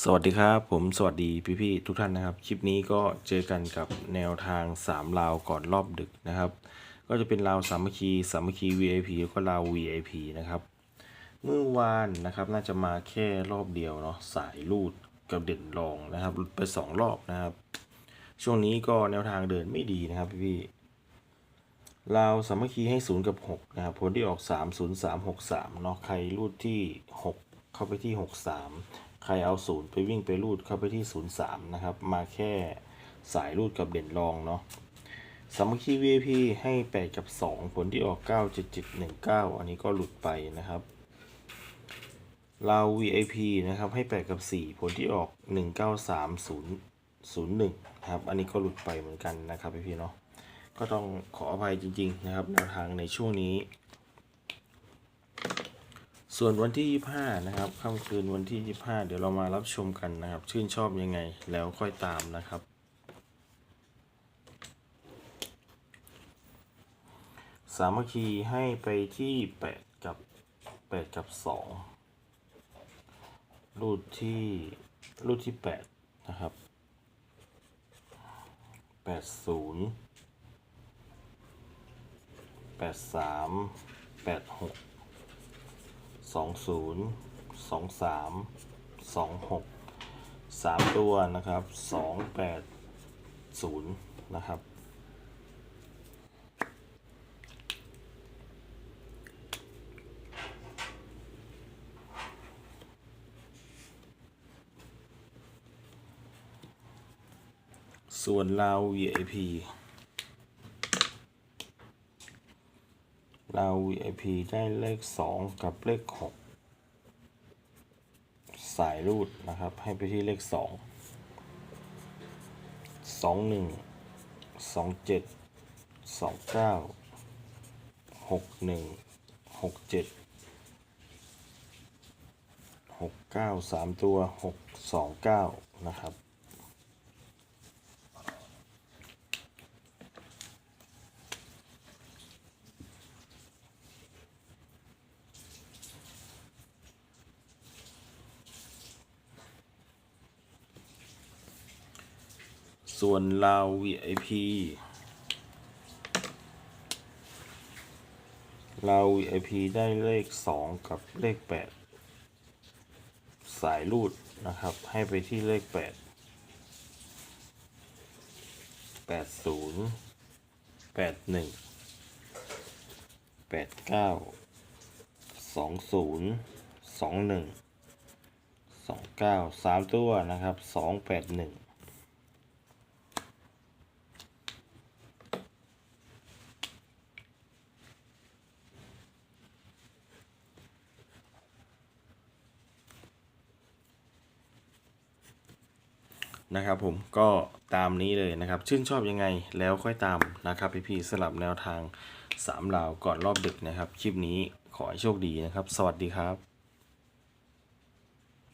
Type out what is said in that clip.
สวัสดีครับ ผมสวัสดีพี่ๆทุกท่านนะครับ คลิปนี้ก็เจอกันกับแนวทาง 3 ลาวก่อนรอบดึกนะครับ ก็จะเป็นลาวสามัคคีสามัคคี VIP แล้วก็ลาว VIP นะครับ เมื่อวานนะครับน่าจะมาแค่รอบเดียวเนาะสายลูดกับเด่นรองนะครับไป 2 รอบนะครับ ช่วงนี้ก็แนวทางเดินไม่ดีนะครับพี่ๆลาวสามัคคีให้ 0 กับ 6 นะครับผลที่ออก 3 0 3 6 3เนาะใครรูดที่ 6 เข้าไปที่ 6 3 ใครเอา0ไปวิ่งไปรูดเข้าไปที่0 3นย์สามนะครับ มาแค่สายรูดกับเด่นรองเนาะสามัคคี VIP ให้8กับ2ผลที่ออก9 7 7 1 9อันนี้ก็หลุดไปนะครับลาว VIP นะครับให้ 8 กับ 4 ผลที่ออก 1 9 3 0 0 1นะครับ อันนี้ก็หลุดไปเหมือนกันนะครับพี่ๆเนาะ ก็ต้องขออภัยจริง ๆ นะครับแนวทางในช่วงนี้ ส่วนวันที่ 25 นะครับค่ำคืนวันที่ 25 เดี๋ยวเรามารับชมกันนะครับ ชื่นชอบยังไงแล้วค่อยตามนะครับ สามัคคีให้ไปที่ 8 กับ 8 กับ 2 รูดที่รูดที่ 8 นะครับ 80แปด สองศูนย์สองสามสองหกสามตัวนะครับสองแปดศูนย์นะครับส่วนลา VIP เรา VIP ได้เลข 2 กับเลข 6 สายรูดนะครับ ให้ไปที่เลข 2 2 1 2 7 2 9 6 1 6 7 6 9 3 ตัว 6 2 9 นะครับ ส่วนลาว VIP ลาว VIP ได้เลข 2 กับเลข 8 สายรูดนะครับ ให้ไปที่เลข 8 80 81 89 20 21 29 3 ตัวนะครับ 281 นะครับผมก็ตามนี้เลยนะครับ ชื่นชอบยังไงแล้วค่อยตามนะครับพี่ๆสลับแนวทาง3เหล่าก่อนรอบดึกนะครับ คลิปนี้ขอให้โชคดีนะครับ สวัสดีครับ